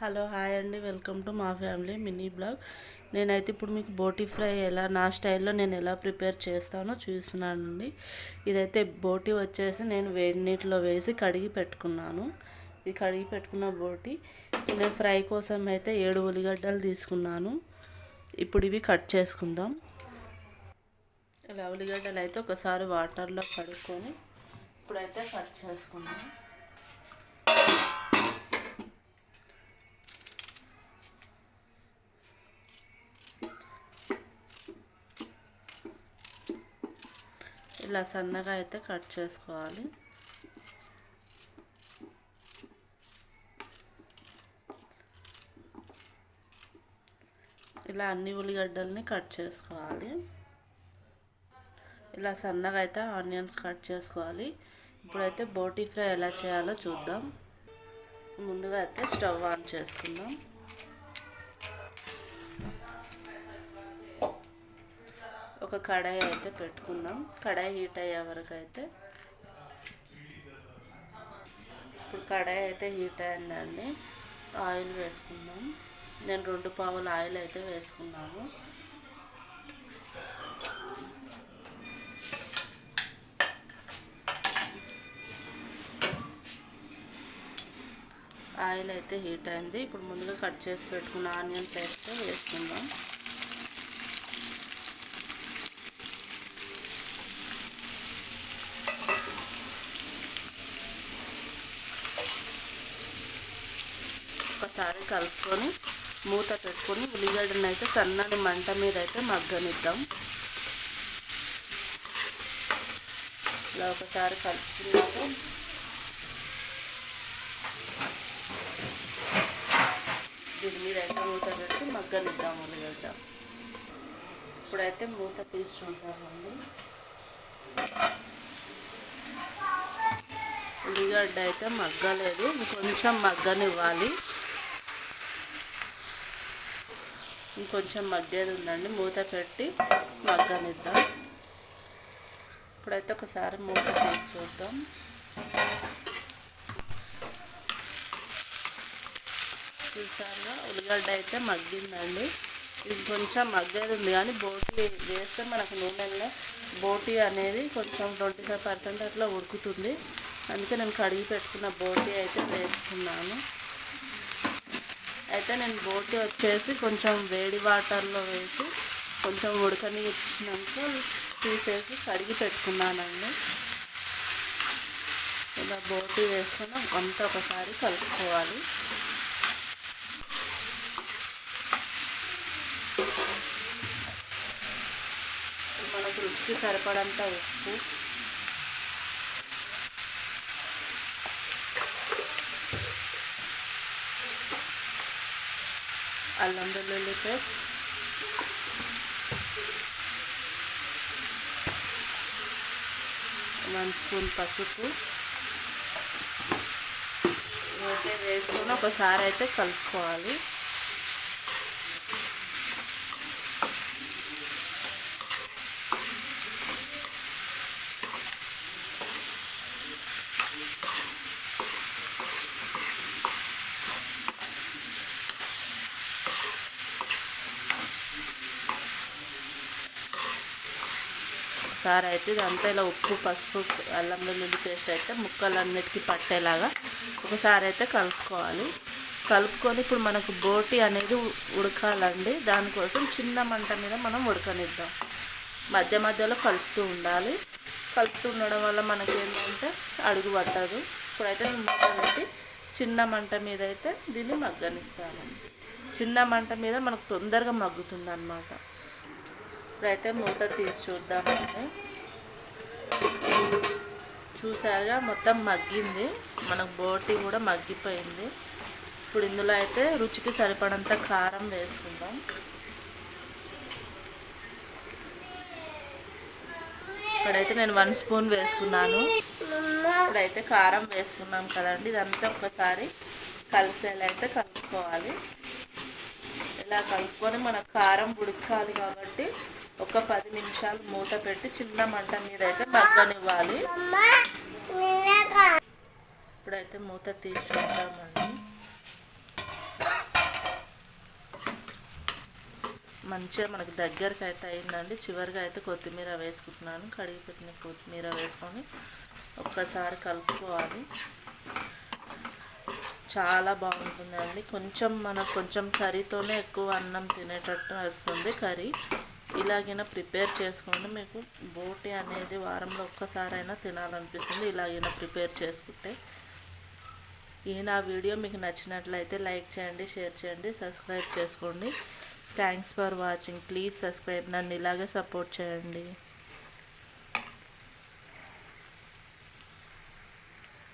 Hello hi అండి. Welcome to మా family mini blog. నేనైతే ఇప్పుడు మీకు బోటీ ఫ్రై ఎలా నా స్టైల్లో నేను ఎలా ప్రిపేర్ చేస్తానో చూస్తున్నానండి. ఇదైతే బోటీ వచ్చేసి నేను వేడి నీటిలో వేసి కడిగి పెట్టుకున్నాను. ఇది కడిగి పెట్టుకున్న బోటీ నేను ఫ్రై కోసం అయితే ఏడు ఉల్లిగడ్డలు తీసుకున్నాను. ఇప్పుడు ఇవి కట్ చేసుకుందాం. ఇలా ఉల్లిగడ్డలు అయితే ఒకసారి వాటర్లో కడుక్కొని ఇప్పుడైతే కట్ చేసుకుందాం. ఇలా సన్నగా అయితే కట్ చేసుకోవాలి. ఇలా అన్ని ఉల్లిగడ్డల్ని కట్ చేసుకోవాలి. ఇలా సన్నగా అయితే ఆనియన్స్ కట్ చేసుకోవాలి. ఇప్పుడైతే బోటీ ఫ్రై ఎలా చేయాలో చూద్దాం. ముందుగా అయితే స్టవ్ ఆన్ చేసుకుందాం. ఒక కడాయి అయితే పెట్టుకుందాం. కడాయి హీట్ అయ్యే వరకు అయితే. ఇప్పుడు కడాయి అయితే హీట్ అయిందండి. ఆయిల్ వేసుకుందాం. నేను రెండు పావులు ఆయిల్ అయితే వేసుకున్నాను. ఆయిల్ అయితే హీట్ అయింది. ఇప్పుడు ముందుగా కట్ చేసి పెట్టుకున్న ఆనియన్స్ అయితే వేసుకుందాం. ఒకసారి కలుపుకొని మూత పెట్టుకొని ఉల్లిగడ్డను అయితే సన్నని మంట మీద అయితే మగ్గనిద్దాం. ఇలా ఒకసారి కలుపుకున్నాక దీని మీద అయితే మూత పెట్టి మగ్గనిద్దాం ఉల్లిగడ్డ. ఇప్పుడైతే మూత తీసుకుంటామండి ఉల్లిగడ్డ అయితే మగ్గలేదు ఇంకొంచెం మగ్గనివ్వాలి. ఇంకొంచెం మగ్గేది ఉందండి. మూత పెట్టి మగ్గనిద్దాం. ఇప్పుడైతే ఒకసారి మూత తీసి చూద్దాం. చూసారుగా? ఉల్లిగడ్డ అయితే మగ్గిందండి. ఇది కొంచెం మగ్గేది ఉంది కానీ బోటీ వేస్తే మనకు నూనెలో బోటీ అనేది కొంచెం ట్వంటీ ఫైవ్ పర్సెంట్ అట్లా ఉడుకుతుంది. అందుకే నేను కడిగి పెట్టుకున్న బోటీ అయితే వేసుకున్నాను. అయితే నేను బోటీ వచ్చేసి కొంచెం వేడి వాటర్లో వేసి కొంచెం ఉడకని ఇచ్చినాక తీసేసి కడిగి పెట్టుకున్నానండి. ఇలా బోటి వేసుకుని అంతా ఒకసారి కలుపుకోవాలి. మనకు రుచికి సరిపడంత ఉప్పు అల్లం వెల్లుల్లి పేస్ట్ వన్ స్పూన్ పసుపు ఇవైతే వేసుకొని ఒకసారి అయితే కలుపుకోవాలి ఒకసారి అయితే ఇదంతా ఇలా ఉప్పు పసుపు అల్లం వెల్లుల్లి పేస్ట్ అయితే ముక్కలన్నిటికీ పట్టేలాగా ఒకసారి అయితే కలుపుకోవాలి. కలుపుకొని ఇప్పుడు మనకు బోటి అనేది ఉడకాలండి. దానికోసం చిన్న మంట మీద మనం ఉడకనిద్దాం. మధ్య మధ్యలో కలుపుతూ ఉండాలి. కలుపుతూ ఉండడం వల్ల మనకి ఏంటంటే అడుగు పట్టదు. ఇప్పుడైతే నేను మూత పెట్టి చిన్న మంట మీద అయితే దీన్ని మగ్గనిస్తాను. చిన్న మంట మీద మనకు తొందరగా మగ్గుతుంది అనమాట ఇప్పుడైతే మూత తీసి చూద్దామండి. చూసారుగా మొత్తం మగ్గింది. మనకు బోటి కూడా మగ్గిపోయింది. ఇప్పుడు ఇందులో అయితే రుచికి సరిపడంత కారం వేసుకుందాం. ఇక్కడైతే నేను వన్ స్పూన్ వేసుకున్నాను. ఇప్పుడైతే కారం వేసుకున్నాం కదండి. ఇదంతా ఒకసారి కలిసేలా అయితే కలుపుకోవాలి. ఇలా కలుపుకొని మన కారం ఉడకాలి కాబట్టి ఒక పది నిమిషాలు మూత పెట్టి చిన్న మంట మీద అయితే మగ్గనివ్వాలి. ఇప్పుడైతే మూత తీసుకుంటామండి మంచిగా మనకు దగ్గరకు అయితే అయిందండి. చివరిగా అయితే కొత్తిమీర వేసుకుంటున్నాను. కడిగి పెట్టిన కొత్తిమీర వేసుకొని ఒక్కసారి కలుపుకోవాలి. చాలా బాగుంటుందండి. కొంచెం మనకు కొంచెం కర్రీతోనే ఎక్కువ అన్నం తినేటట్టు వస్తుంది కర్రీ. ఇలాగైనా ప్రిపేర్ చేసుకోండి మీకు బోటి అనేది వారంలో ఒక్కసారైనా తినాలనిపిస్తుంది. ఇలాగైనా ప్రిపేర్ చేసుకుంటే. ఈ నా వీడియో మీకు నచ్చినట్లయితే లైక్ చేయండి షేర్ చేయండి సబ్స్క్రైబ్ చేసుకోండి. Thanks for watching. Please subscribe. నన్ను ఇలాగే సపోర్ట్ చేయండి.